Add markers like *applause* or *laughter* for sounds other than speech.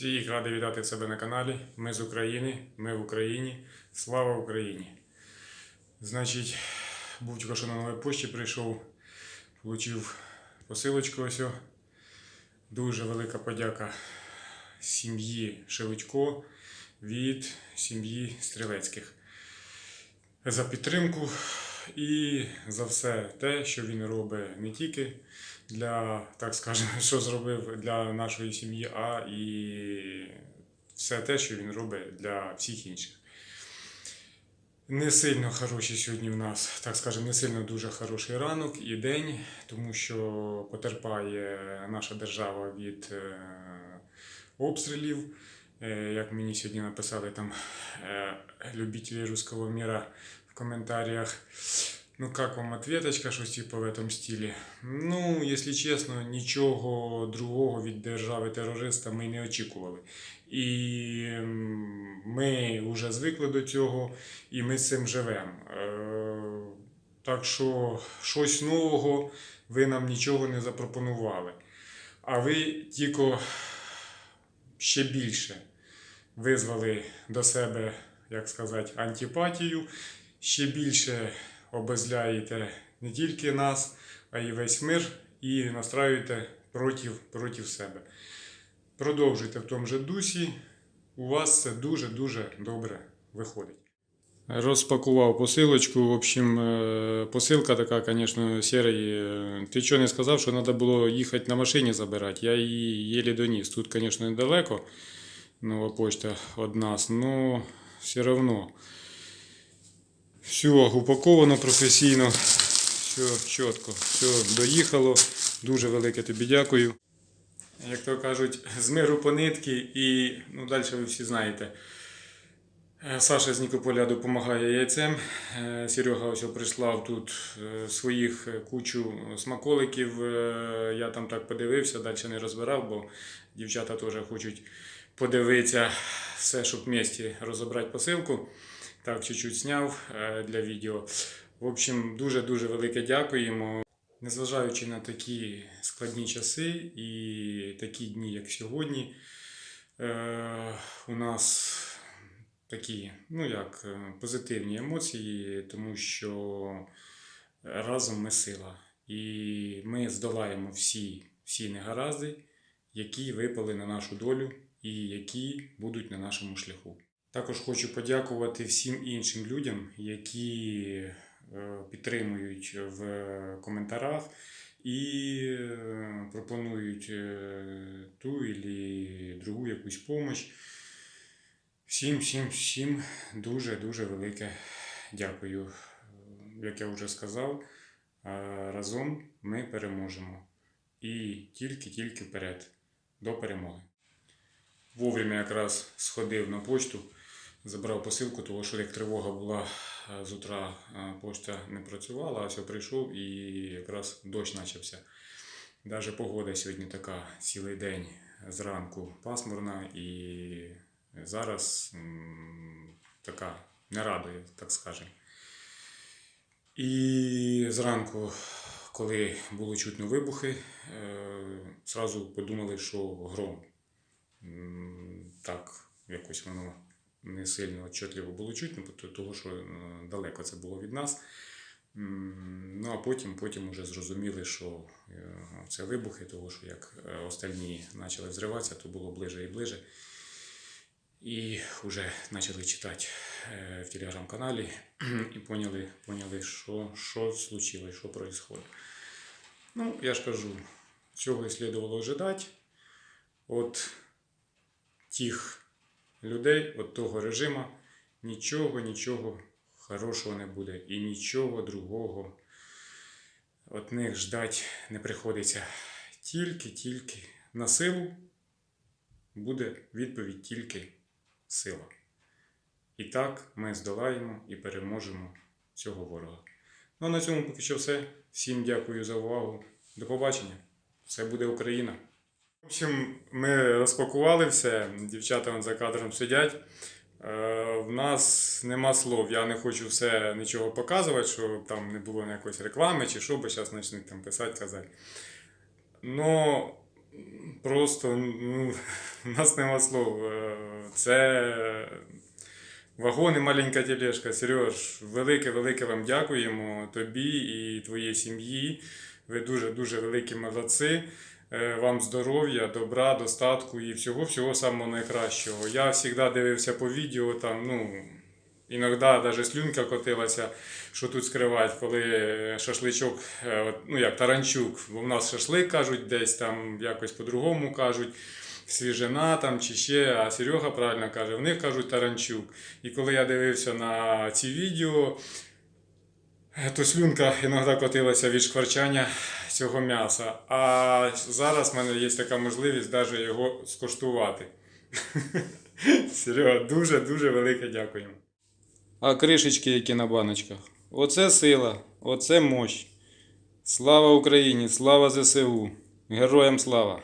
Всіх радий вітати себе на каналі. Ми з України, ми в Україні. Слава Україні! Значить, був тільки що на новій пошті прийшов, отримав посилочку ось. Дуже велика подяка сім'ї Шелудько від сім'ї Стрілецьких за підтримку і за все те, що він робить не тільки для, так скажемо, *laughs* що зробив для нашої сім'ї, а і все те, що він робить для всіх інших. Не сильно хороший сьогодні в нас, так скажемо, не сильно дуже хороший ранок і день, тому що потерпає наша держава від е, обстрілів. Е, Як мені сьогодні написали там е, любителі русского мира в коментарях. Ну, как вам ответочка, щось типу в этом стилі? Ну, якщо чесно, нічого другого від держави-терориста ми не очікували. І ми вже звикли до цього, і ми з цим живемо. Е, так що щось нового ви нам нічого не запропонували. А ви тільки ще більше визвали до себе, як сказати, антипатію, ще більше обезляєте не тільки нас, а й весь мир і настраюєте проти, проти себе. Продовжуйте в тому же дусі, у вас це дуже-дуже добре виходить. Розпакував посилочку. В общем, е, посилка така, звісно, серий. Ти що не сказав, що треба було їхати на машині забирати? Я її єлі доніс. Тут, звісно, недалеко. Нова почта від нас, але все одно. Все упаковано професійно, все чітко, все доїхало. Дуже велике тобі дякую. Як то кажуть, з миру по нитки і ну, далі ви всі знаєте. Е, Саша з Нікополя допомагає яйцем. Е, Серега ось прислав тут е, своїх кучу смаколиків. Я там так подивився, далі не розбирав, бо дівчата теж хочуть подивитися все, щоб в місті розібрати посилку. Так, чуть-чуть зняв е, для відео. В общем, дуже-дуже велике дякуємо. Незважаючи на такі складні часи і такі дні, як сьогодні, е, у нас такі, ну як, е, позитивні емоції, тому що разом ми сила. І ми здолаємо всі, всі негаразди, які випали на нашу долю і які будуть на нашому шляху. Також хочу подякувати всім іншим людям, які е, підтримують в коментарях і е, пропонують е, ту і другу якусь допомогу. Всім, всім, всім дуже дуже велике дякую. Як я вже сказав, разом ми переможемо. І тільки-тільки вперед до перемоги. Вовремя якраз сходив на почту, забрав посилку, тому що як тривога була е, з утра, е, почта не працювала, а все прийшов і якраз дощ почався. Навіть погода сьогодні така цілий день зранку пасмурна і зараз така не радує, так скажемо. І зранку, коли було чутно вибухи, е, зразу подумали, що гром. Так, якось воно не сильно отчетливо було чутно, бо то- того, що е, далеко це було від нас. Ну а потім, потім вже зрозуміли, що е, це вибухи, того, що як е, остальні почали взриватися, то було ближе і ближе. І вже почали читати в телеграм-каналі і поняли, поняли що, що случилось, що відбувається. Ну, я ж кажу, цього і слідувало ожидати. От тих людей, от того режиму, нічого, нічого хорошого не буде і нічого другого від них ждати не приходиться. Тільки-тільки на силу буде відповідь тільки сила. І так ми здолаємо і переможемо цього ворога. Ну а на цьому поки що все. Всім дякую за увагу. До побачення. Це буде Україна. В общем, ми розпакували все. Дівчата за кадром сидять. Е, в нас нема слов. Я не хочу все нічого показувати, щоб там не було ніякої реклами чи що, бо зараз почнуть там писати, казати. Но Просто ну, *laughs* у нас нема слов. Е, Це вагон і маленька тележка. Сереж, велике-велике вам дякуємо тобі і твоїй сім'ї. Ви дуже-дуже великі молодці. Е, Вам здоров'я, добра, достатку і всього-всього самого найкращого. Я завжди дивився по відео, там, ну, іноді навіть слюнка котилася, що тут скривають, коли шашличок, е, ну як таранчук, бо в нас шашлик кажуть, десь там якось по-другому кажуть. Свіжина там чи ще, а Серега правильно каже, в них кажуть таранчук. І коли я дивився на ці відео, е, то слюнка іноді котилася від шкварчання цього м'яса. А зараз в мене є така можливість навіть його скуштувати. *laughs* Серега, дуже-дуже велике дякуємо. А кришечки, які на баночках. Оце сила, оце мощь. Слава Україні, слава ЗСУ. Героям слава!